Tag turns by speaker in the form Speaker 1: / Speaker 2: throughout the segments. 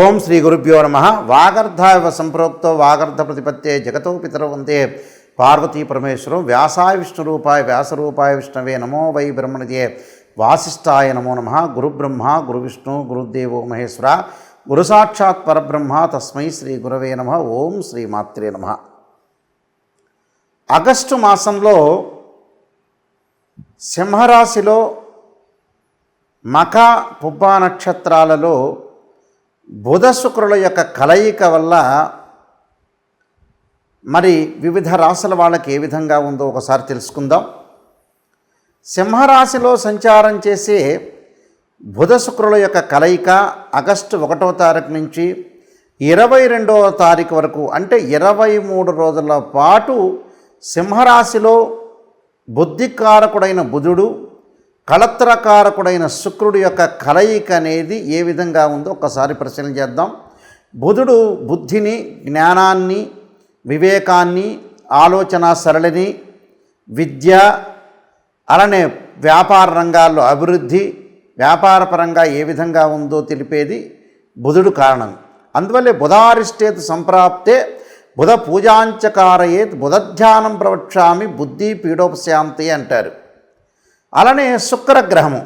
Speaker 1: ఓం శ్రీ గురుభ్యో నమ వాగర్ధావ సంప్రోక్తో వాగర్ధ ప్రతిపత్తే జగతో పితర వందే పార్వతీ పరమేశ్వరం వ్యాసాయ విష్ణు రూపాయ వ్యాసరూపాయ విష్ణవే నమో వై బ్రహ్మణదే వాసిష్టాయ నమో నమ గురుబ్రహ్మ గురు విష్ణు గురుదేవో మహేశ్వర గురు సాక్షాత్ పరబ్రహ్మ తస్మై శ్రీ గురవే నమ ఓం శ్రీ మాత్రే నమ ఆగస్టు మాసంలో సింహరాశిలో మఖ పుబ్బా నక్షత్రాలలో బుధ శుక్రుల యొక్క కలయిక వల్ల మరి వివిధ రాశుల వాళ్ళకి ఏ విధంగా ఉందో ఒకసారి తెలుసుకుందాం సింహరాశిలో సంచారం చేసే బుధ శుక్రుల యొక్క కలయిక ఆగస్టు ఒకటో తారీఖు నుంచి ఇరవై రెండవ తారీఖు వరకు అంటే ఇరవై మూడు రోజుల పాటు సింహరాశిలో బుద్ధికారకుడైన బుధుడు కళత్రకారకుడైన శుక్రుడి యొక్క కలయిక అనేది ఏ విధంగా ఉందో ఒకసారి పరిశీలన చేద్దాం బుధుడు బుద్ధిని జ్ఞానాన్ని వివేకాన్ని ఆలోచన సరళిని విద్య అలానే వ్యాపార రంగాల్లో అభివృద్ధి వ్యాపారపరంగా ఏ విధంగా ఉందో తెలిపేది బుధుడు కారణం అందువల్లే బుధారిష్టేత్ సంప్రాప్తే బుధ పూజాంచకారయేత్ బుధధ్యానం ప్రవక్షామి బుద్ధి పీడోపశాంతి అంటారు అలానే శుక్ర గ్రహము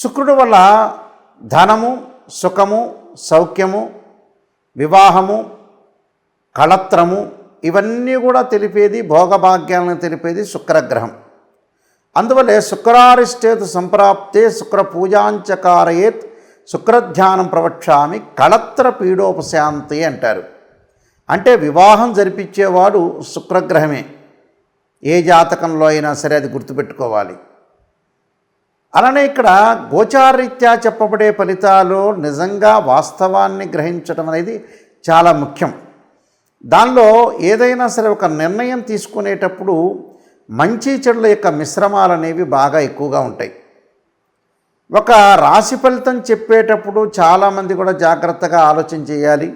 Speaker 1: శుక్రుడు వల్ల ధనము సుఖము సౌఖ్యము వివాహము కళత్రము ఇవన్నీ కూడా తెలిపేది భోగభాగ్యాలను తెలిపేది శుక్రగ్రహం అందువల్లే శుక్రారిష్టేతు సంప్రాప్తే శుక్ర పూజాంచకారయేత్ శుక్రధ్యానం ప్రవక్షామి కళత్ర పీడోపశాంతి అంటారు అంటే వివాహం జరిపించేవాడు శుక్రగ్రహమే ఏ జాతకంలో అయినా సరే అది గుర్తుపెట్టుకోవాలి అలానే ఇక్కడ గోచారరీత్యా చెప్పబడే ఫలితాలు నిజంగా వాస్తవాన్ని గ్రహించడం అనేది చాలా ముఖ్యం దానిలో ఏదైనా సరే ఒక నిర్ణయం తీసుకునేటప్పుడు మంచి చెడుల యొక్క మిశ్రమాలు అనేవి బాగా ఎక్కువగా ఉంటాయి ఒక రాశి ఫలితం చెప్పేటప్పుడు చాలామంది కూడా జాగ్రత్తగా ఆలోచన చేయాలి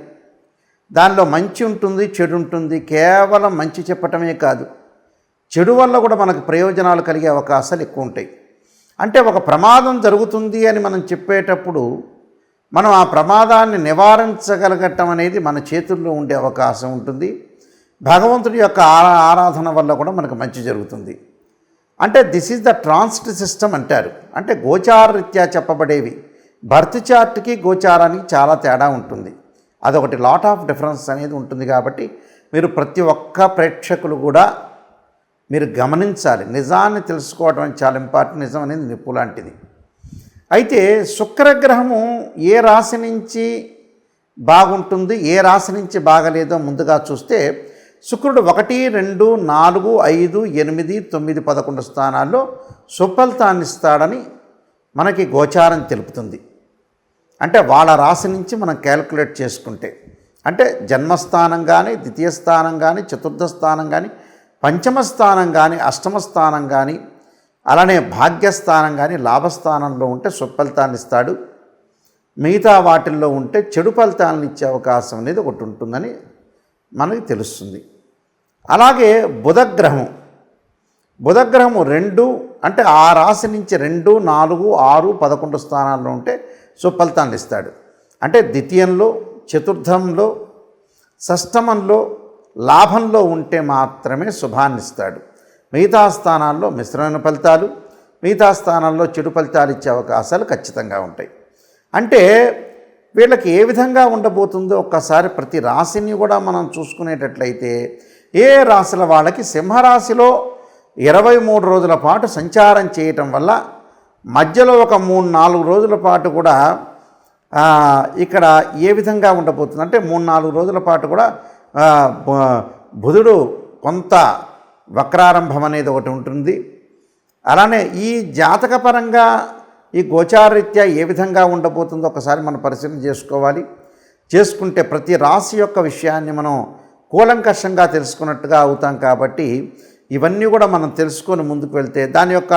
Speaker 1: దానిలో మంచి ఉంటుంది చెడు ఉంటుంది కేవలం మంచి చెప్పటమే కాదు చెడు వల్ల కూడా మనకు ప్రయోజనాలు కలిగే అవకాశాలు ఎక్కువ ఉంటాయి అంటే ఒక ప్రమాదం జరుగుతుంది అని మనం చెప్పేటప్పుడు మనం ఆ ప్రమాదాన్ని నివారించగలగటం అనేది మన చేతుల్లో ఉండే అవకాశం ఉంటుంది భగవంతుడి యొక్క ఆరాధన వల్ల కూడా మనకు మంచి జరుగుతుంది అంటే this is the transit system అంటారు అంటే గోచారరీత్యా చెప్పబడేవి బర్త్ చార్ట్కి గోచారానికి చాలా తేడా ఉంటుంది అదొకటి లాట్ ఆఫ్ డిఫరెన్స్ అనేది ఉంటుంది కాబట్టి మీరు ప్రతి ఒక్క ప్రేక్షకులు కూడా మీరు గమనించాలి నిజాన్ని తెలుసుకోవడం చాలా ఇంపార్టెంట్ నిజం అనేది నిప్పు లాంటిది అయితే శుక్రగ్రహము ఏ రాశి నుంచి బాగుంటుంది ఏ రాశి నుంచి బాగలేదో ముందుగా చూస్తే శుక్రుడు ఒకటి రెండు నాలుగు ఐదు ఎనిమిది తొమ్మిది పదకొండు స్థానాల్లో సుఫలితాన్ని ఇస్తాడని మనకి గోచారం తెలుపుతుంది అంటే వాళ్ళ రాశి నుంచి మనం క్యాలిక్యులేట్ చేసుకుంటే అంటే జన్మస్థానం కానీ ద్వితీయ స్థానం కానీ చతుర్థ స్థానం కానీ పంచమ స్థానం కానీ అష్టమ స్థానం కానీ అలానే భాగ్యస్థానం కానీ లాభస్థానంలో ఉంటే సుఫలితాన్ని ఇస్తాడు మిగతా వాటిల్లో ఉంటే చెడు ఫలితాలను ఇచ్చే అవకాశం అనేది ఒకటి ఉంటుందని మనకి తెలుస్తుంది అలాగే బుధగ్రహం బుధగ్రహము రెండు అంటే ఆ రాశి నుంచి రెండు నాలుగు ఆరు పదకొండు స్థానాల్లో ఉంటే సుఫలితాన్ని ఇస్తాడు అంటే ద్వితీయంలో చతుర్థంలో షష్టమంలో లాభంలో ఉంటే మాత్రమే శుభాన్నిస్తాడు మిగతా స్థానాల్లో మిశ్రమైన ఫలితాలు మిగతా స్థానాల్లో చెడు ఫలితాలు ఇచ్చే అవకాశాలు ఖచ్చితంగా ఉంటాయి అంటే వీళ్ళకి ఏ విధంగా ఉండబోతుందో ఒక్కసారి ప్రతి రాశిని కూడా మనం చూసుకునేటట్లయితే ఏ రాశుల వాళ్ళకి సింహరాశిలో ఇరవై మూడు రోజుల పాటు సంచారం చేయటం వల్ల మధ్యలో ఒక మూడు నాలుగు రోజుల పాటు కూడా ఇక్కడ ఏ విధంగా ఉండబోతుంది అంటే మూడు నాలుగు రోజుల పాటు కూడా బుధుడు కొంత వక్రారంభం అనేది ఒకటి ఉంటుంది అలానే ఈ జాతకపరంగా ఈ గోచారరీత్యా ఏ విధంగా ఉండబోతుందో ఒకసారి మనం పరిశీలన చేసుకోవాలి చేసుకుంటే ప్రతి రాశి యొక్క విషయాన్ని మనం కూలంకషంగా తెలుసుకున్నట్టుగా అవుతాం కాబట్టి ఇవన్నీ కూడా మనం తెలుసుకొని ముందుకు వెళ్తే దాని యొక్క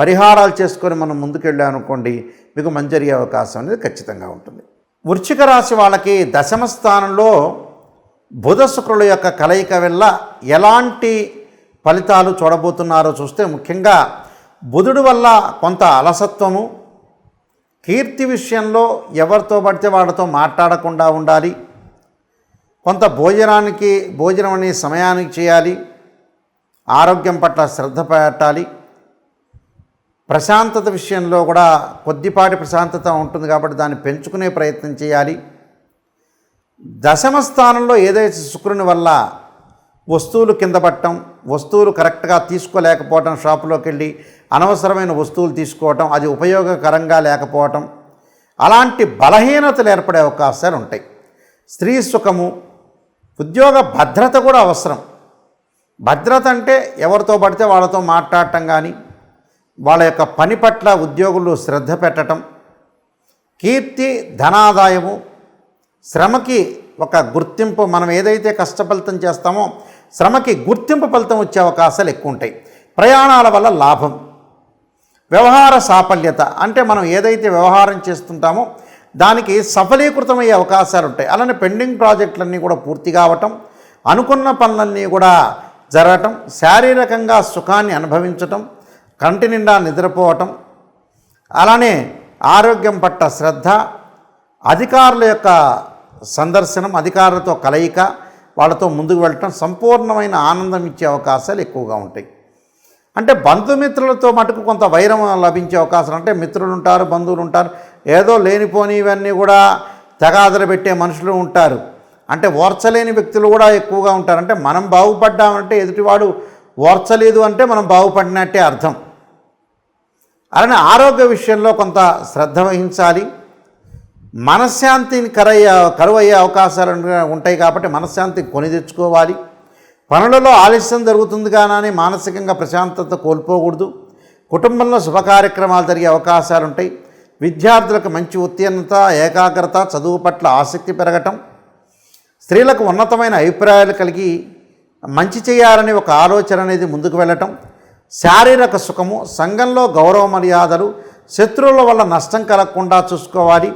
Speaker 1: పరిహారాలు చేసుకొని మనం ముందుకు అనుకోండి మీకు మంచి అవకాశం అనేది ఖచ్చితంగా ఉంటుంది వృశ్చిక రాశి వాళ్ళకి దశమ స్థానంలో బుధ శుక్రుల యొక్క కలయిక వల్ల ఎలాంటి ఫలితాలు చూడబోతున్నారో చూస్తే ముఖ్యంగా బుధుడు వల్ల కొంత అలసత్వము కీర్తి విషయంలో ఎవరితో పడితే వాళ్ళతో మాట్లాడకుండా ఉండాలి కొంత భోజనానికి భోజనం అనే సమయానికి చేయాలి ఆరోగ్యం పట్ల శ్రద్ధ పెట్టాలి ప్రశాంతత విషయంలో కూడా కొద్దిపాటి ప్రశాంతత ఉంటుంది కాబట్టి దాన్ని పెంచుకునే ప్రయత్నం చేయాలి దశమ స్థానంలో ఏదైతే శుక్రుని వల్ల వస్తువులు కింద పట్టడం వస్తువులు కరెక్ట్గా తీసుకోలేకపోవటం షాపులోకి వెళ్ళి అనవసరమైన వస్తువులు తీసుకోవటం అది ఉపయోగకరంగా లేకపోవటం అలాంటి బలహీనతలు ఏర్పడే అవకాశాలు ఉంటాయి స్త్రీ సుఖము ఉద్యోగ భద్రత కూడా అవసరం భద్రత అంటే ఎవరితో పడితే వాళ్ళతో మాట్లాడటం కానీ వాళ్ళ యొక్క పని పట్ల ఉద్యోగులు శ్రద్ధ పెట్టడం కీర్తి ధనాదాయము శ్రమకి ఒక గుర్తింపు మనం ఏదైతే కష్టఫలితం చేస్తామో శ్రమకి గుర్తింపు ఫలితం వచ్చే అవకాశాలు ఎక్కువ ఉంటాయి ప్రయాణాల వల్ల లాభం వ్యవహార సాఫల్యత అంటే మనం ఏదైతే వ్యవహారం చేస్తుంటామో దానికి సఫలీకృతమయ్యే అవకాశాలు ఉంటాయి అలానే పెండింగ్ ప్రాజెక్టులన్నీ కూడా పూర్తి కావటం అనుకున్న పనులన్నీ కూడా జరగటం శారీరకంగా సుఖాన్ని అనుభవించటం కంటి నిండా నిద్రపోవటం అలానే ఆరోగ్యం పట్ల శ్రద్ధ అధికారుల యొక్క సందర్శనం అధికారులతో కలయిక వాళ్ళతో ముందుకు వెళ్ళటం సంపూర్ణమైన ఆనందం ఇచ్చే అవకాశాలు ఎక్కువగా ఉంటాయి అంటే బంధుమిత్రులతో మటుకు కొంత వైరం లభించే అవకాశాలు అంటే మిత్రులు ఉంటారు బంధువులు ఉంటారు ఏదో లేనిపోని ఇవన్నీ కూడా తెగాదర పెట్టే మనుషులు ఉంటారు అంటే ఓర్చలేని వ్యక్తులు కూడా ఎక్కువగా ఉంటారు అంటే మనం బాగుపడ్డామంటే ఎదుటివాడు ఓర్చలేదు అంటే మనం బాగుపడినట్టే అర్థం అలానే ఆరోగ్య విషయంలో కొంత శ్రద్ధ వహించాలి మనశ్శాంతిని కరయ్య కరువయ్యే అవకాశాలు ఉంటాయి కాబట్టి మనశ్శాంతిని కొని తెచ్చుకోవాలి పనులలో ఆలస్యం జరుగుతుంది కానీ మానసికంగా ప్రశాంతత కోల్పోకూడదు కుటుంబంలో శుభ కార్యక్రమాలు జరిగే అవకాశాలు ఉంటాయి విద్యార్థులకు మంచి ఉత్తీర్ణత ఏకాగ్రత చదువు పట్ల ఆసక్తి పెరగటం స్త్రీలకు ఉన్నతమైన అభిప్రాయాలు కలిగి మంచి చేయాలనే ఒక ఆలోచన అనేది ముందుకు వెళ్ళటం శారీరక సుఖము సంఘంలో గౌరవ మర్యాదలు శత్రువుల వల్ల నష్టం కలగకుండా చూసుకోవాలి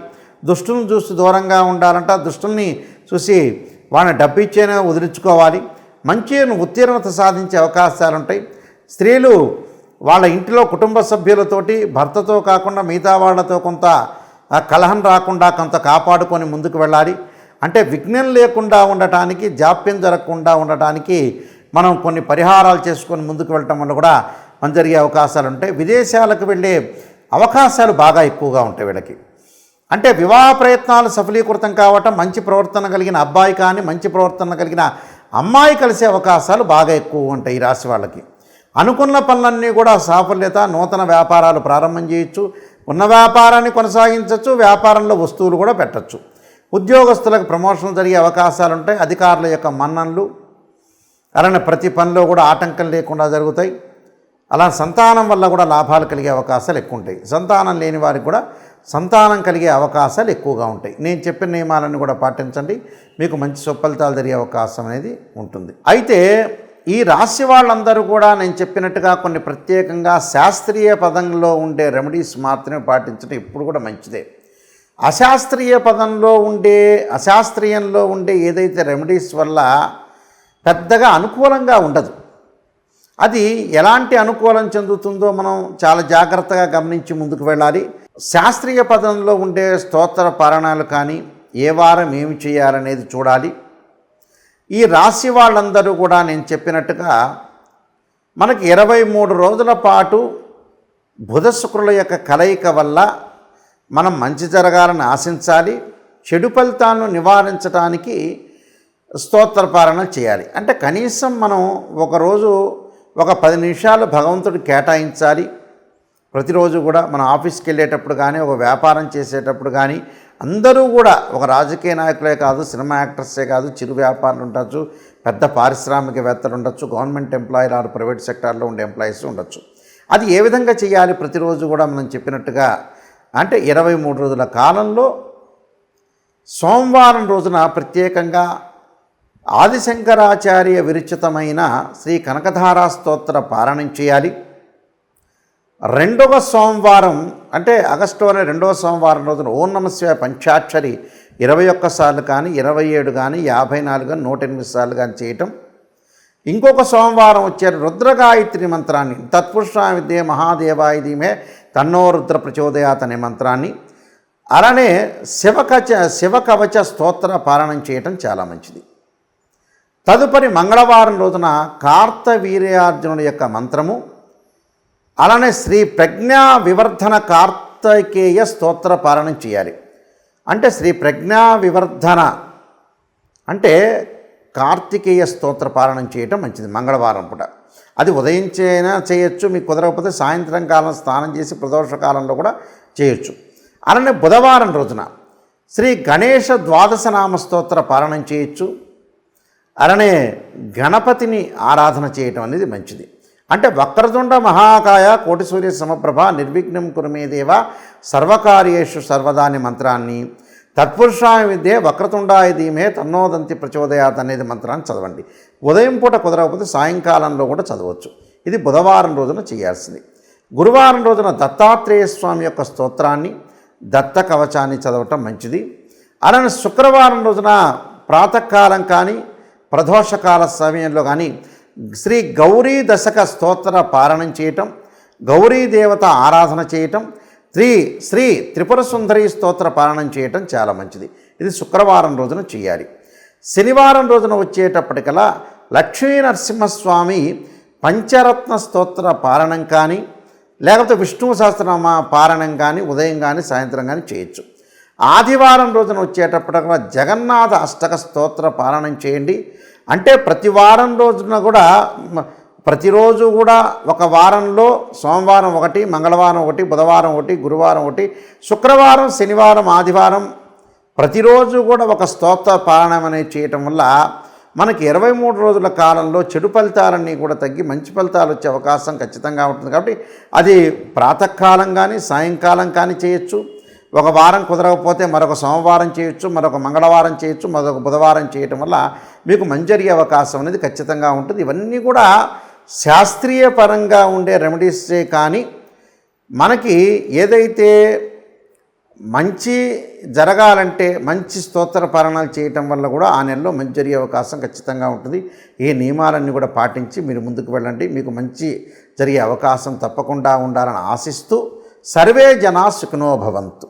Speaker 1: దుష్టులను చూసి దూరంగా ఉండాలంట దుష్టుల్ని చూసి వాడిని డబ్బిచ్చేనే వదిలించుకోవాలి మంచి ఉత్తీర్ణత సాధించే అవకాశాలు ఉంటాయి స్త్రీలు వాళ్ళ ఇంటిలో కుటుంబ సభ్యులతోటి భర్తతో కాకుండా మిగతా వాళ్ళతో కొంత కలహం రాకుండా కొంత కాపాడుకొని ముందుకు వెళ్ళాలి అంటే విఘ్నం లేకుండా ఉండటానికి జాప్యం జరగకుండా ఉండటానికి మనం కొన్ని పరిహారాలు చేసుకొని ముందుకు వెళ్ళటం వల్ల కూడా మనం జరిగే అవకాశాలు ఉంటాయి విదేశాలకు వెళ్ళే అవకాశాలు బాగా ఎక్కువగా ఉంటాయి వీళ్ళకి అంటే వివాహ ప్రయత్నాలు సఫలీకృతం కావటం మంచి ప్రవర్తన కలిగిన అబ్బాయి కానీ మంచి ప్రవర్తన కలిగిన అమ్మాయి కలిసే అవకాశాలు బాగా ఎక్కువ ఉంటాయి ఈ రాశి వాళ్ళకి అనుకున్న పనులన్నీ కూడా సాఫల్యత నూతన వ్యాపారాలు ప్రారంభం చేయొచ్చు ఉన్న వ్యాపారాన్ని కొనసాగించవచ్చు వ్యాపారంలో వస్తువులు కూడా పెట్టచ్చు ఉద్యోగస్తులకు ప్రమోషన్ జరిగే అవకాశాలు ఉంటాయి అధికారుల యొక్క మన్ననలు అలానే ప్రతి పనిలో కూడా ఆటంకం లేకుండా జరుగుతాయి అలా సంతానం వల్ల కూడా లాభాలు కలిగే అవకాశాలు ఎక్కువ ఉంటాయి సంతానం లేని వారికి కూడా సంతానం కలిగే అవకాశాలు ఎక్కువగా ఉంటాయి నేను చెప్పిన నియమాలను కూడా పాటించండి మీకు మంచి సుఫలితాలు జరిగే అవకాశం అనేది ఉంటుంది అయితే ఈ రాశి వాళ్ళందరూ కూడా నేను చెప్పినట్టుగా కొన్ని ప్రత్యేకంగా శాస్త్రీయ పదంలో ఉండే రెమెడీస్ మాత్రమే పాటించడం ఇప్పుడు కూడా మంచిదే అశాస్త్రీయ పదంలో ఉండే అశాస్త్రీయంలో ఉండే ఏదైతే రెమెడీస్ వల్ల పెద్దగా అనుకూలంగా ఉండదు అది ఎలాంటి అనుకూలం చెందుతుందో మనం చాలా జాగ్రత్తగా గమనించి ముందుకు వెళ్ళాలి శాస్త్రీయ పదంలో ఉండే స్తోత్ర పారాయణాలు కానీ ఏ వారం ఏమి చేయాలనేది చూడాలి ఈ రాశి వాళ్ళందరూ కూడా నేను చెప్పినట్టుగా మనకి ఇరవై మూడు రోజుల పాటు బుధ శుక్రుల యొక్క కలయిక వల్ల మనం మంచి జరగాలని ఆశించాలి చెడు ఫలితాలను నివారించడానికి స్తోత్రపారణ చేయాలి అంటే కనీసం మనం ఒకరోజు ఒక పది నిమిషాలు భగవంతుడు కేటాయించాలి ప్రతిరోజు కూడా మన ఆఫీస్కి వెళ్ళేటప్పుడు కానీ ఒక వ్యాపారం చేసేటప్పుడు కానీ అందరూ కూడా ఒక రాజకీయ నాయకులే కాదు సినిమా యాక్టర్సే కాదు చిరు వ్యాపారులు ఉండొచ్చు పెద్ద పారిశ్రామికవేత్తలు ఉండొచ్చు గవర్నమెంట్ ఎంప్లాయీలు ఆరు ప్రైవేట్ సెక్టార్లో ఉండే ఎంప్లాయీస్ ఉండొచ్చు అది ఏ విధంగా చేయాలి ప్రతిరోజు కూడా మనం చెప్పినట్టుగా అంటే ఇరవై మూడు రోజుల కాలంలో సోమవారం రోజున ప్రత్యేకంగా ఆదిశంకరాచార్య విరుచితమైన శ్రీ కనకధారా స్తోత్ర పారాయణం చేయాలి రెండవ సోమవారం అంటే అనే రెండవ సోమవారం రోజున ఓం నమస్య పంచాక్షరి ఇరవై ఒక్కసార్లు కానీ ఇరవై ఏడు కానీ యాభై నాలుగు కానీ నూట ఎనిమిది సార్లు కానీ చేయటం ఇంకొక సోమవారం వచ్చే రుద్రగాయత్రి మంత్రాన్ని తత్పురుషా విద్య మహాదేవాయ తన్నో రుద్ర ప్రచోదయాత్ అనే మంత్రాన్ని అలానే శివకచ శివకవచ స్తోత్ర పారాయణం చేయటం చాలా మంచిది తదుపరి మంగళవారం రోజున కార్తవీర్యార్జునుడి యొక్క మంత్రము అలానే శ్రీ ప్రజ్ఞా వివర్ధన కార్తకేయ స్తోత్ర పారాయణం చేయాలి అంటే శ్రీ ప్రజ్ఞా వివర్ధన అంటే కార్తికేయ స్తోత్ర పారాయణం చేయటం మంచిది మంగళవారం పూట అది ఉదయించైనా చేయొచ్చు మీకు కుదరకపోతే సాయంత్రం కాలం స్నానం చేసి ప్రదోష కాలంలో కూడా చేయొచ్చు అలానే బుధవారం రోజున శ్రీ గణేష నామ స్తోత్ర పారాయణం చేయొచ్చు అలానే గణపతిని ఆరాధన చేయటం అనేది మంచిది అంటే వక్రతుండ మహాకాయ కోటి సూర్య సమప్రభ నిర్విఘ్నం కురుమేదేవ సర్వకార్యేషు సర్వదాని మంత్రాన్ని తత్పురుషాయ విద్యే వక్రతుండాయ ధీమే తన్నోదంతి ప్రచోదయాత్ అనేది మంత్రాన్ని చదవండి ఉదయం పూట కుదరకపోతే సాయంకాలంలో కూడా చదవచ్చు ఇది బుధవారం రోజున చేయాల్సింది గురువారం రోజున దత్తాత్రేయ స్వామి యొక్క స్తోత్రాన్ని దత్త కవచాన్ని చదవటం మంచిది అలానే శుక్రవారం రోజున ప్రాతకాలం కానీ ప్రదోషకాల సమయంలో కానీ శ్రీ గౌరీ దశక స్తోత్ర పారణం చేయటం గౌరీ దేవత ఆరాధన చేయటం శ్రీ శ్రీ త్రిపుర సుందరి స్తోత్ర పారణం చేయటం చాలా మంచిది ఇది శుక్రవారం రోజున చేయాలి శనివారం రోజున వచ్చేటప్పటికలా లక్ష్మీ నరసింహస్వామి పంచరత్న స్తోత్ర పారణం కానీ లేకపోతే విష్ణు సహస్రనామ పారణం కానీ ఉదయం కానీ సాయంత్రం కానీ చేయొచ్చు ఆదివారం రోజున వచ్చేటప్పటికల్లా జగన్నాథ అష్టక స్తోత్ర పారణం చేయండి అంటే ప్రతి వారం రోజున కూడా ప్రతిరోజు కూడా ఒక వారంలో సోమవారం ఒకటి మంగళవారం ఒకటి బుధవారం ఒకటి గురువారం ఒకటి శుక్రవారం శనివారం ఆదివారం ప్రతిరోజు కూడా ఒక స్తోత్ర పారాయణం అనేది చేయటం వల్ల మనకి ఇరవై మూడు రోజుల కాలంలో చెడు ఫలితాలన్నీ కూడా తగ్గి మంచి ఫలితాలు వచ్చే అవకాశం ఖచ్చితంగా ఉంటుంది కాబట్టి అది ప్రాతకాలం కానీ సాయంకాలం కానీ చేయొచ్చు ఒక వారం కుదరకపోతే మరొక సోమవారం చేయొచ్చు మరొక మంగళవారం చేయొచ్చు మరొక బుధవారం చేయటం వల్ల మీకు మంజరి అవకాశం అనేది ఖచ్చితంగా ఉంటుంది ఇవన్నీ కూడా శాస్త్రీయ పరంగా ఉండే రెమెడీసే కానీ మనకి ఏదైతే మంచి జరగాలంటే మంచి స్తోత్ర పరణాలు చేయటం వల్ల కూడా ఆ నెలలో మంచి అవకాశం ఖచ్చితంగా ఉంటుంది ఈ నియమాలన్నీ కూడా పాటించి మీరు ముందుకు వెళ్ళండి మీకు మంచి జరిగే అవకాశం తప్పకుండా ఉండాలని ఆశిస్తూ సర్వే జనా సుఖనోభవంతు